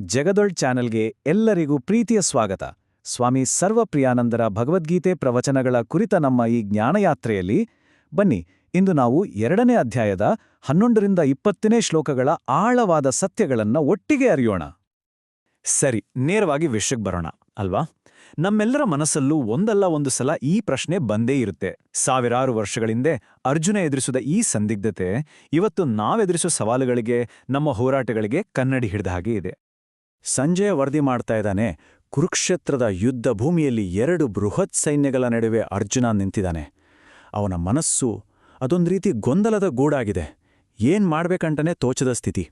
ಜಗದೊಳ್ ಚಾನೆಲ್ಗೆ ಎಲ್ಲರಿಗೂ ಪ್ರೀತಿಯ ಸ್ವಾಗತ. ಸ್ವಾಮಿ ಸರ್ವಪ್ರಿಯಾನಂದರ ಭಗವದ್ಗೀತೆ ಪ್ರವಚನಗಳ ಕುರಿತ ನಮ್ಮ ಈ ಜ್ಞಾನಯಾತ್ರೆಯಲ್ಲಿ ಬನ್ನಿ, ಇಂದು ನಾವು ಎರಡನೇ ಅಧ್ಯಾಯದ ಹನ್ನೊಂದರಿಂದ ಇಪ್ಪತ್ತನೇ ಶ್ಲೋಕಗಳ ಆಳವಾದ ಸತ್ಯಗಳನ್ನು ಒಟ್ಟಿಗೆ ಅರಿಯೋಣ. ಸರಿ, ನೇರವಾಗಿ ವಿಷಯಕ್ಕೆ ಬರೋಣ, ಅಲ್ವಾ? ನಮ್ಮೆಲ್ಲರ ಮನಸ್ಸಲ್ಲೂ ಒಂದಲ್ಲ ಒಂದು ಸಲ ಈ ಪ್ರಶ್ನೆ ಬಂದೇ ಇರುತ್ತೆ. ಸಾವಿರಾರು ವರ್ಷಗಳಿಂದೆ ಅರ್ಜುನ ಎದುರಿಸಿದ ಈ ಸಂದಿಗ್ಧತೆ, ಇವತ್ತು ನಾವೆದುರಿಸೋ ಸವಾಲುಗಳಿಗೆ, ನಮ್ಮ ಹೋರಾಟಗಳಿಗೆ ಕನ್ನಡಿ ಹಿಡಿದ ಹಾಗೆ ಇದೆ. ಸಂಜಯ ವರದಿ ಮಾಡ್ತಾ ಇದ್ದಾನೆ. ಕುರುಕ್ಷೇತ್ರದ ಯುದ್ಧ ಭೂಮಿಯಲ್ಲಿ ಎರಡು ಬೃಹತ್ ಸೈನ್ಯಗಳ ನಡುವೆ ಅರ್ಜುನ ನಿಂತಿದ್ದಾನೆ. ಅವನ ಮನಸ್ಸು ಅದೊಂದು ರೀತಿ ಗೊಂದಲದ ಗೂಡಾಗಿದೆ. ಏನ್ ಮಾಡ್ಬೇಕಂಟನೇ ತೋಚದ ಸ್ಥಿತಿ.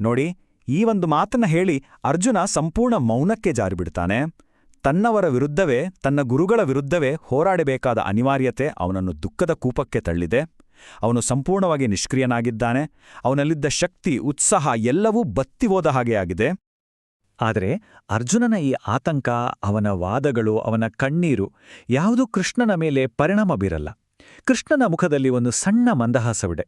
ನೋಡಿ, ಈ ಒಂದು ಮಾತನ್ನ ಹೇಳಿ ಅರ್ಜುನ ಸಂಪೂರ್ಣ ಮೌನಕ್ಕೆ ಜಾರಿಬಿಡ್ತಾನೆ. ತನ್ನವರ ವಿರುದ್ಧವೇ, ತನ್ನ ಗುರುಗಳ ವಿರುದ್ಧವೇ ಹೋರಾಡಬೇಕಾದ ಅನಿವಾರ್ಯತೆ ಅವನನ್ನು ದುಃಖದ ಕೂಪಕ್ಕೆ ತಳ್ಳಿದೆ. ಅವನು ಸಂಪೂರ್ಣವಾಗಿ ನಿಷ್ಕ್ರಿಯನಾಗಿದ್ದಾನೆ. ಅವನಲ್ಲಿದ್ದ ಶಕ್ತಿ, ಉತ್ಸಾಹ ಎಲ್ಲವೂ ಬತ್ತಿಹೋದ ಹಾಗೆ ಆಗಿದೆ. ಆದರೆ ಅರ್ಜುನನ ಈ ಆತಂಕ, ಅವನ ವಾದಗಳು, ಅವನ ಕಣ್ಣೀರು ಯಾವುದೂ ಕೃಷ್ಣನ ಮೇಲೆ ಪರಿಣಾಮ ಬೀರಲ್ಲ. ಕೃಷ್ಣನ ಮುಖದಲ್ಲಿ ಒಂದು ಸಣ್ಣ ಮಂದಹಾಸವಿದೆ.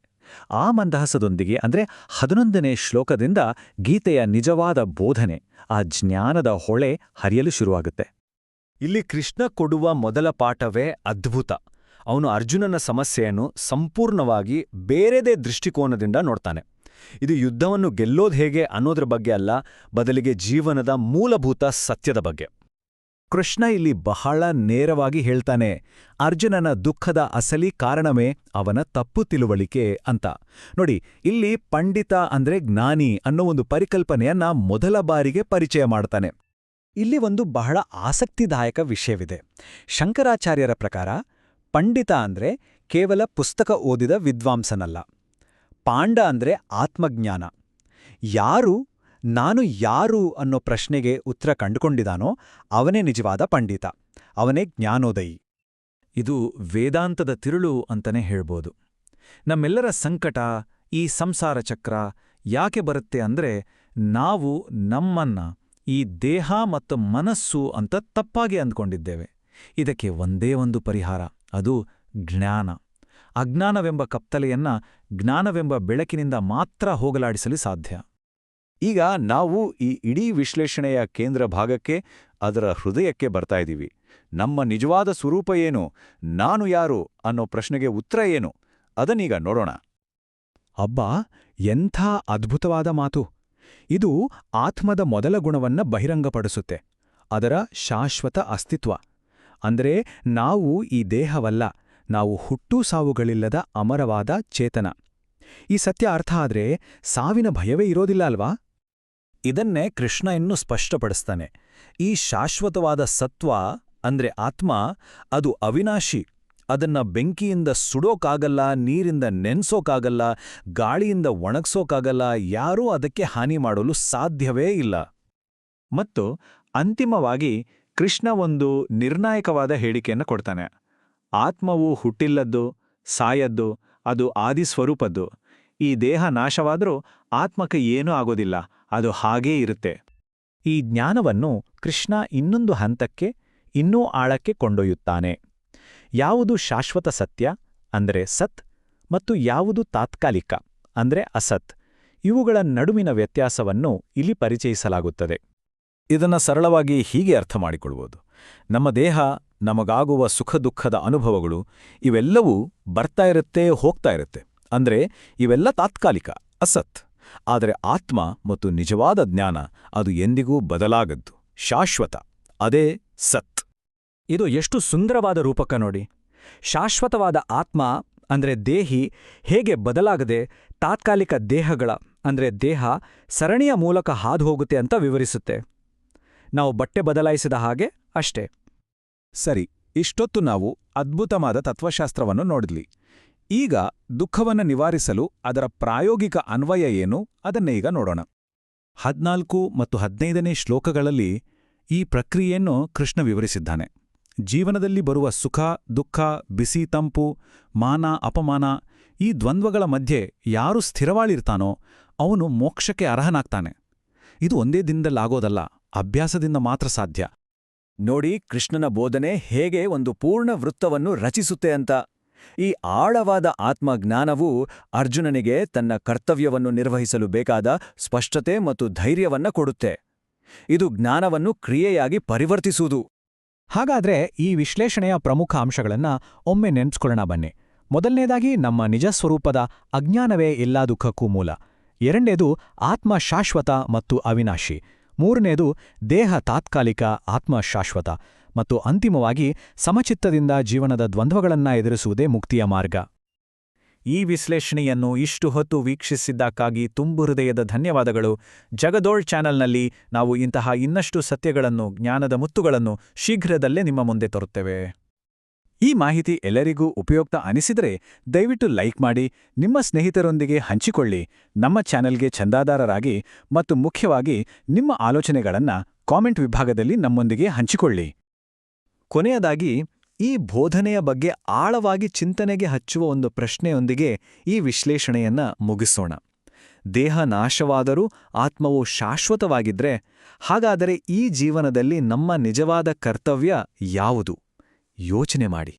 ಆ ಮಂದಹಾಸದೊಂದಿಗೆ ಅಂದ್ರೆ ಹದಿನೊಂದನೇ ಶ್ಲೋಕದಿಂದ ಗೀತೆಯ ನಿಜವಾದ ಬೋಧನೆ, ಆ ಜ್ಞಾನದ ಹೊಳೆ ಹರಿಯಲು ಶುರುವಾಗುತ್ತೆ. ಇಲ್ಲಿ ಕೃಷ್ಣ ಕೊಡುವ ಮೊದಲ ಪಾಠವೇ ಅದ್ಭುತ. ಅವನು ಅರ್ಜುನನ ಸಮಸ್ಯೆಯನ್ನು ಸಂಪೂರ್ಣವಾಗಿ ಬೇರೆದೇ ದೃಷ್ಟಿಕೋನದಿಂದ ನೋಡ್ತಾನೆ. ಇದು ಯುದ್ಧವನ್ನು ಗೆಲ್ಲೋದು ಹೇಗೆ ಅನ್ನೋದ್ರ ಬಗ್ಗೆ ಅಲ್ಲ, ಬದಲಿಗೆ ಜೀವನದ ಮೂಲಭೂತ ಸತ್ಯದ ಬಗ್ಗೆ. ಕೃಷ್ಣ ಇಲ್ಲಿ ಬಹಳ ನೇರವಾಗಿ ಹೇಳ್ತಾನೆ, ಅರ್ಜುನನ ದುಃಖದ ಅಸಲಿ ಕಾರಣವೇ ಅವನ ತಪ್ಪು ತಿಳುವಳಿಕೆ ಅಂತ. ನೋಡಿ, ಇಲ್ಲಿ ಪಂಡಿತ ಅಂದ್ರೆ ಜ್ಞಾನಿ ಅನ್ನೋ ಒಂದು ಪರಿಕಲ್ಪನೆಯನ್ನ ಮೊದಲ ಬಾರಿಗೆ ಪರಿಚಯ ಮಾಡ್ತಾನೆ. ಇಲ್ಲಿ ಒಂದು ಬಹಳ ಆಸಕ್ತಿದಾಯಕ ವಿಷಯವಿದೆ. ಶಂಕರಾಚಾರ್ಯರ ಪ್ರಕಾರ ಪಂಡಿತ ಅಂದ್ರೆ ಕೇವಲ ಪುಸ್ತಕ ಓದಿದ ವಿದ್ವಾಂಸನಲ್ಲ. ಪಾಂಡ ಅಂದ್ರೆ ಆತ್ಮಜ್ಞಾನ. ಯಾರು, ನಾನು ಯಾರು ಅನ್ನೋ ಪ್ರಶ್ನೆಗೆ ಉತ್ತರ ಕಂಡುಕೊಂಡಿದಾನೋ ಅವನೇ ನಿಜವಾದ ಪಂಡಿತ. ಅವನೇ ಜ್ಞಾನೋದಯಿ. ಇದು ವೇದಾಂತದ ತಿರುಳು ಅಂತಾನೆ ಹೇಳ್ಬೋದು. ನಮ್ಮೆಲ್ಲರ ಸಂಕಟ, ಈ ಸಂಸಾರ ಚಕ್ರ ಯಾಕೆ ಬರುತ್ತೆ ಅಂದ್ರೆ ನಾವು ನಮ್ಮನ್ನ ಈ ದೇಹ ಮತ್ತು ಮನಸ್ಸು ಅಂತ ತಪ್ಪಾಗಿ ಅಂದ್ಕೊಂಡಿದ್ದೇವೆ. ಇದಕ್ಕೆ ಒಂದೇ ಒಂದು ಪರಿಹಾರ, ಅದು ಜ್ಞಾನ. ಅಜ್ಞಾನವೆಂಬ ಕತ್ತಲೆಯನ್ನ ಜ್ಞಾನವೆಂಬ ಬೆಳಕಿನಿಂದ ಮಾತ್ರ ಹೋಗಲಾಡಿಸಲು ಸಾಧ್ಯ. ಈಗ ನಾವು ಈ ಇಡೀ ವಿಶ್ಲೇಷಣೆಯ ಕೇಂದ್ರ ಭಾಗಕ್ಕೆ, ಅದರ ಹೃದಯಕ್ಕೆ ಬರ್ತಾ ಇದ್ದೀವಿ. ನಮ್ಮ ನಿಜವಾದ ಸ್ವರೂಪ ಏನು? ನಾನು ಯಾರು? ಅನ್ನೋ ಪ್ರಶ್ನೆಗೆ ಉತ್ತರ ಏನು? ಅದನ್ನೀಗ ನೋಡೋಣ. ಅಬ್ಬಾ, ಎಂಥ ಅದ್ಭುತವಾದ ಮಾತು. ಇದು ಆತ್ಮದ ಮೊದಲ ಗುಣವನ್ನ ಬಹಿರಂಗಪಡಿಸುತ್ತೆ. ಅದರ ಶಾಶ್ವತ ಅಸ್ತಿತ್ವ. ಅಂದ್ರೆ ನಾವು ಈ ದೇಹವಲ್ಲ ನಾವು ಹುಟ್ಟೂ ಸಾವುಗಳಿಲ್ಲದ ಅಮರವಾದ ಚೇತನ. ಈ ಸತ್ಯ ಅರ್ಥ ಆದ್ರೆ ಸಾವಿನ ಭಯವೇ ಇರೋದಿಲ್ಲ ಅಲ್ವಾ? ಇದನ್ನೇ ಕೃಷ್ಣ ಇನ್ನೂ ಸ್ಪಷ್ಟಪಡಿಸ್ತಾನೆ. ಈ ಶಾಶ್ವತವಾದ ಸತ್ವ ಅಂದ್ರೆ ಆತ್ಮ, ಅದು ಅವಿನಾಶಿ. ಅದನ್ನ ಬೆಂಕಿಯಿಂದ ಸುಡೋಕಾಗಲ್ಲ, ನೀರಿಂದ ನೆನ್ಸೋಕಾಗಲ್ಲ, ಗಾಳಿಯಿಂದ ಒಣಗ್ಸೋಕಾಗಲ್ಲ, ಯಾರೂ ಅದಕ್ಕೆ ಹಾನಿ ಮಾಡಲು ಸಾಧ್ಯವೇ ಇಲ್ಲ. ಮತ್ತು ಅಂತಿಮವಾಗಿ ಕೃಷ್ಣ ಒಂದು ನಿರ್ಣಾಯಕವಾದ ಹೇಳಿಕೆಯನ್ನು ಕೊಡ್ತಾನೆ. ಆತ್ಮವು ಹುಟ್ಟಿಲ್ಲದ್ದು, ಸಾಯದ್ದು, ಅದು ಆದಿಸ್ವರೂಪದ್ದು ಈ ದೇಹ ನಾಶವಾದರೂ ಆತ್ಮಕ್ಕೆ ಏನೂ ಆಗೋದಿಲ್ಲ, ಅದು ಹಾಗೇ ಇರುತ್ತೆ. ಈ ಜ್ಞಾನವನ್ನು ಕೃಷ್ಣ ಇನ್ನೊಂದು ಹಂತಕ್ಕೆ, ಇನ್ನೂ ಆಳಕ್ಕೆ ಕೊಂಡೊಯ್ಯುತ್ತಾನೆ. ಯಾವುದು ಶಾಶ್ವತ ಸತ್ಯ, ಅಂದರೆ ಸತ್, ಮತ್ತು ಯಾವುದು ತಾತ್ಕಾಲಿಕ, ಅಂದ್ರೆ ಅಸತ್, ಇವುಗಳ ನಡುವಿನ ವ್ಯತ್ಯಾಸವನ್ನು ಇಲ್ಲಿ ಪರಿಚಯಿಸಲಾಗುತ್ತದೆ. ಇದನ್ನು ಸರಳವಾಗಿ ಹೀಗೆ ಅರ್ಥ ಮಾಡಿಕೊಳ್ಳುವುದು. ನಮ್ಮ ದೇಹ ನಮಗಾಗುವ ಸುಖ ದುಃಖದ ಅನುಭವಗಳು ಇವೆಲ್ಲವೂ ಬರ್ತಾ ಇರುತ್ತೆ, ಹೋಗ್ತಾ ಇರುತ್ತೆ. ಅಂದ್ರೆ ಇವೆಲ್ಲ ತಾತ್ಕಾಲಿಕ, ಅಸತ್. ಆದರೆ ಆತ್ಮ ಮತ್ತು ನಿಜವಾದ ಜ್ಞಾನ ಅದು ಎಂದಿಗೂ ಬದಲಾಗದ್ದು, ಶಾಶ್ವತ. ಅದೇ ಸತ್. ಇದು ಎಷ್ಟು ಸುಂದರವಾದ ರೂಪಕ ನೋಡಿ. ಶಾಶ್ವತವಾದ ಆತ್ಮ ಅಂದ್ರೆ ದೇಹಿ ಹೇಗೆ ಬದಲಾಗದೆ ತಾತ್ಕಾಲಿಕ ದೇಹಗಳ ಅಂದ್ರೆ ದೇಹ ಸರಣಿಯ ಮೂಲಕ ಹಾದು ಹೋಗುತ್ತೆ ಅಂತ ವಿವರಿಸುತ್ತೆ. ನಾವು ಬಟ್ಟೆ ಬದಲಾಯಿಸಿದ ಹಾಗೆ ಅಷ್ಟೇ. ಸರಿ, ಇಷ್ಟೊತ್ತು ನಾವು ಅದ್ಭುತವಾದ ತತ್ವಶಾಸ್ತ್ರವನ್ನು ನೋಡಿದ್ಲಿ ಈಗ ದುಃಖವನ್ನು ನಿವಾರಿಸಲು ಅದರ ಪ್ರಾಯೋಗಿಕ ಅನ್ವಯ ಏನು ಅದನ್ನೇ ಈಗ ನೋಡೋಣ. ಹದ್ನಾಲ್ಕು ಮತ್ತು ಹದಿನೈದನೇ ಶ್ಲೋಕಗಳಲ್ಲಿ ಈ ಪ್ರಕ್ರಿಯೆಯನ್ನು ಕೃಷ್ಣ ವಿವರಿಸಿದ್ದಾನೆ. ಜೀವನದಲ್ಲಿ ಬರುವ ಸುಖ, ದುಃಖ, ಬಿಸಿ, ತಂಪು, ಮಾನ, ಅಪಮಾನ ಈ ದ್ವಂದ್ವಗಳ ಮಧ್ಯೆ ಯಾರು ಸ್ಥಿರವಾಳಿರ್ತಾನೋ ಅವನು ಮೋಕ್ಷಕ್ಕೆ ಅರ್ಹನಾಗ್ತಾನೆ. ಇದು ಒಂದೇ ದಿನದಲ್ಲಾಗೋದಲ್ಲ, ಅಭ್ಯಾಸದಿಂದ ಮಾತ್ರ ಸಾಧ್ಯ. ನೋಡಿ ಕೃಷ್ಣನ ಬೋಧನೆ ಹೇಗೆ ಒಂದು ಪೂರ್ಣ ವೃತ್ತವನ್ನು ರಚಿಸುತ್ತೆ ಅಂತ. ಈ ಆಳವಾದ ಆತ್ಮಜ್ಞಾನವು ಅರ್ಜುನನಿಗೆ ತನ್ನ ಕರ್ತವ್ಯವನ್ನು ನಿರ್ವಹಿಸಲು ಬೇಕಾದ ಸ್ಪಷ್ಟತೆ ಮತ್ತು ಧೈರ್ಯವನ್ನ ಕೊಡುತ್ತೆ. ಇದು ಜ್ಞಾನವನ್ನು ಕ್ರಿಯೆಯಾಗಿ ಪರಿವರ್ತಿಸುವುದು. ಹಾಗಾದ್ರೆ ಈ ವಿಶ್ಲೇಷಣೆಯ ಪ್ರಮುಖ ಅಂಶಗಳನ್ನ ಒಮ್ಮೆ ನೆನ್ಸ್ಕೊಳ್ಳೋಣ ಬನ್ನಿ. ಮೊದಲನೇದಾಗಿ ನಮ್ಮ ನಿಜ ಸ್ವರೂಪದ ಅಜ್ಞಾನವೇ ಎಲ್ಲಾ ದುಃಖಕ್ಕೂ ಮೂಲ. ಎರಡನೇದು ಆತ್ಮ ಶಾಶ್ವತ ಮತ್ತು ಅವಿನಾಶಿ. ಮೂರನೇದು ದೇಹ ತಾತ್ಕಾಲಿಕ ಆತ್ಮ ಶಾಶ್ವತ ಮತ್ತು ಅಂತಿಮವಾಗಿ ಸಮಚಿತ್ತದಿಂದ ಜೀವನದ ದ್ವಂದ್ವಗಳನ್ನ ಎದುರಿಸುವುದೇ ಮುಕ್ತಿಯ ಮಾರ್ಗ. ಈ ವಿಶ್ಲೇಷಣೆಯನ್ನು ಇಷ್ಟು ಹೊತ್ತು ವೀಕ್ಷಿಸಿದ್ದಕ್ಕಾಗಿ ತುಂಬು ಹೃದಯದ ಧನ್ಯವಾದಗಳು. ಜಗದೋಳ್ ಚಾನೆಲ್ನಲ್ಲಿ ನಾವು ಇಂತಹ ಇನ್ನಷ್ಟು ಸತ್ಯಗಳನ್ನು, ಜ್ಞಾನದ ಮುತ್ತುಗಳನ್ನು ಶೀಘ್ರದಲ್ಲೇ ನಿಮ್ಮ ಮುಂದೆ ತರುತ್ತೇವೆ. ಈ ಮಾಹಿತಿ ಎಲ್ಲರಿಗೂ ಉಪಯುಕ್ತ ಅನಿಸಿದರೆ ದಯವಿಟ್ಟು ಲೈಕ್ ಮಾಡಿ, ನಿಮ್ಮ ಸ್ನೇಹಿತರೊಂದಿಗೆ ಹಂಚಿಕೊಳ್ಳಿ, ನಮ್ಮ ಚಾನೆಲ್ಗೆ ಚಂದಾದಾರರಾಗಿ ಮತ್ತು ಮುಖ್ಯವಾಗಿ ನಿಮ್ಮ ಆಲೋಚನೆಗಳನ್ನು ಕಾಮೆಂಟ್ ವಿಭಾಗದಲ್ಲಿ ನಮ್ಮೊಂದಿಗೆ ಹಂಚಿಕೊಳ್ಳಿ. ಕೊನೆಯದಾಗಿ, ಈ ಬೋಧನೆಯ ಬಗ್ಗೆ ಆಳವಾಗಿ ಚಿಂತನೆಗೆ ಹಚ್ಚುವ ಒಂದು ಪ್ರಶ್ನೆಯೊಂದಿಗೆ ಈ ವಿಶ್ಲೇಷಣೆಯನ್ನ ಮುಗಿಸೋಣ. ದೇಹ ನಾಶವಾದರೂ ಆತ್ಮವು ಶಾಶ್ವತವಾಗಿದ್ರೆ, ಹಾಗಾದರೆ ಈ ಜೀವನದಲ್ಲಿ ನಮ್ಮ ನಿಜವಾದ ಕರ್ತವ್ಯ ಯಾವುದು? ಯೋಚನೆ ಮಾಡಿ.